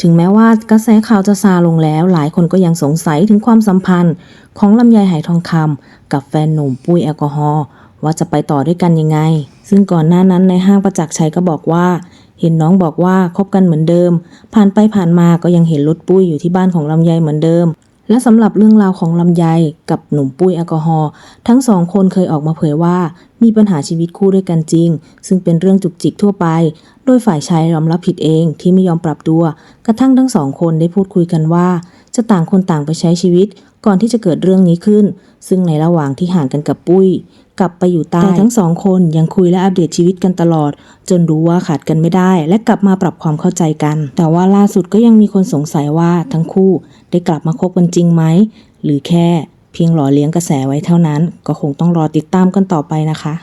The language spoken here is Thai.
ถึงแม้ว่ากระแสข่าวจะซาลงแล้ว หลายคนก็ยังสงสัยถึงความสัมพันธ์ของลำไยหายทองคำกับแฟนหนุ่มปุ้ยแอลกอฮอล์ว่าจะไปต่อด้วยกันยังไง ซึ่งก่อนหน้านั้นในห้างประจักษ์ชัยก็บอกว่า เห็นน้องบอกว่าคบกันเหมือนเดิม ผ่านไปผ่านมาก็ยังเห็นรถปุ้ยอยู่ที่บ้านของลำไยเหมือนเดิม และสำหรับเรื่องราวของลำไยกับหนุ่มปุ้ยแอลกอฮอล์ทั้งสองคนเคยออกมาเผยว่า มีปัญหาชีวิตคู่ด้วยกันจริง ซึ่งเป็นเรื่องจุกจิกทั่วไป โดยฝ่ายชายยอมรับผิดเองที่ไม่ยอมปรับตัว กระทั่งทั้งสองคนได้พูดคุยกันว่า จะต่างคนต่างไปใช้ชีวิต ก่อนที่จะเกิดเรื่องนี้ขึ้น ซึ่งในระหว่างที่ห่างกันกับปุ้ย กลับไปอยู่ใต้แต่ทั้งสองคนยังคุยและอัปเดตชีวิตกันตลอด จนรู้ว่าขาดกันไม่ได้ และกลับมาปรับความเข้าใจกัน แต่ว่าล่าสุดก็ยังมีคนสงสัยว่าทั้งคู่ได้กลับมาคบกันจริงไหมหรือแค่เพียงหล่อเลี้ยงกระแสไว้เท่านั้น ก็คงต้องรอติดตามกันต่อไปนะคะ